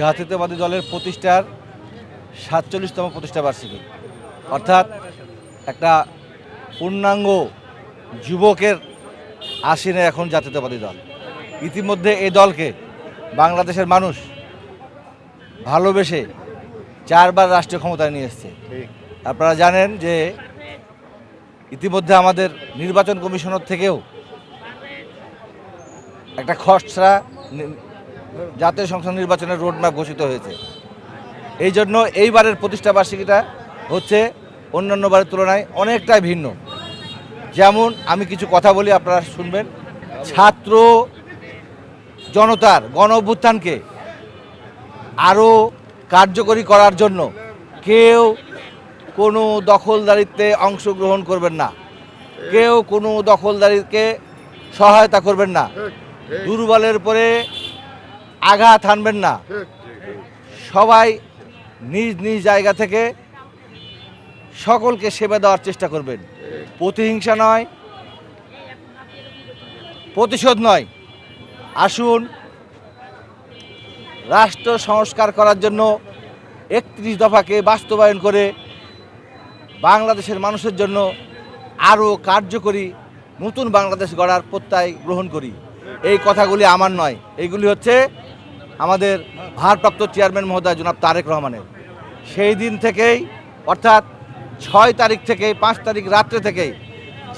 জাতীয়তাবাদী দলের প্রতিষ্ঠার সাতচল্লিশতম প্রতিষ্ঠা বার্ষিকী। অর্থাৎ একটা পূর্ণাঙ্গ যুবকের আসীনে এখন জাতীয়তাবাদী দল। ইতিমধ্যে এই দলকে বাংলাদেশের মানুষ ভালোবেসে চারবার রাষ্ট্রীয় ক্ষমতায় নিয়ে এসছে। আপনারা জানেন যে ইতিমধ্যে আমাদের নির্বাচন কমিশনের থেকেও একটা খসড়া জাতীয় সংসদ নির্বাচনের রোডম্যাপ ঘোষিত হয়েছে। এই জন্য এইবারের প্রতিষ্ঠা বার্ষিকীটা হচ্ছে অন্যান্য বারের তুলনায় অনেকটাই ভিন্ন। যেমন আমি কিছু কথা বলি, আপনারা শুনবেন। ছাত্র জনতার গণ অভ্যুত্থানকে আরও কার্যকরী করার জন্য কেউ কোনো দখলদারিত্বে অংশগ্রহণ করবেন না। কেউ কোনো দখলদারিকে সহায়তা করবেন না। দুর্বলের উপরে আঘাত হানবেন না। সবাই নিজ নিজ জায়গা থেকে সকলকে সেবা দেওয়ার চেষ্টা করবেন। প্রতিহিংসা নয় প্রতিশোধ নয়। আসুন রাষ্ট্র সংস্কার করার জন্য একত্রিশ দফাকে বাস্তবায়ন করে বাংলাদেশের মানুষের জন্য আরও কার্যকরী নতুন বাংলাদেশ গড়ার প্রত্যয় গ্রহণ করি। এই কথাগুলি আমার নয় এইগুলি হচ্ছে আমাদের ভারপ্রাপ্ত চেয়ারম্যান মহোদয় জনাব তারেক রহমানের। সেই দিন থেকেই, অর্থাৎ ছয় তারিখ থেকে পাঁচ তারিখ রাত্রে থেকেই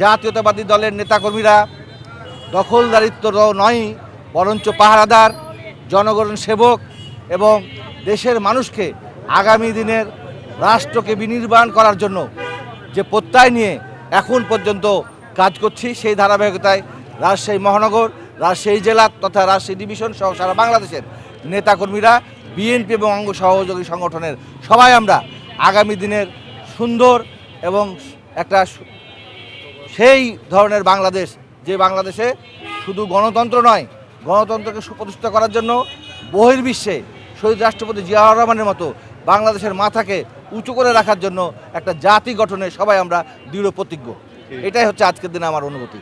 জাতীয়তাবাদী দলের নেতাকর্মীরা দখলদারিত্ব নয়, বরঞ্চ পাহারাদার, জনগণ সেবক এবং দেশের মানুষকে আগামী দিনের রাষ্ট্রকে বিনির্মাণ করার জন্য যে প্রত্যয় নিয়ে এখন পর্যন্ত কাজ করছি, সেই ধারাবাহিকতায় রাজশাহী মহানগর, রাজশাহী জেলা তথা রাজশাহী ডিভিশন সহ সারা বাংলাদেশের নেতাকর্মীরা বিএনপি এবং অঙ্গ সহযোগী সংগঠনের সবাই আমরা আগামী দিনের সুন্দর এবং একটা সেই ধরনের বাংলাদেশ যে বাংলাদেশে শুধু গণতন্ত্র নয় গণতন্ত্রকে সুপ্রতিষ্ঠিত করার জন্য বহির্বিশ্বে শহীদ রাষ্ট্রপতি জিয়াউর রহমানের মতো বাংলাদেশের মাথাকে উঁচু করে রাখার জন্য একটা জাতি গঠনে সবাই আমরা দৃঢ় প্রতিজ্ঞ এটাই হচ্ছে আজকের দিনে আমার অনুভূতি।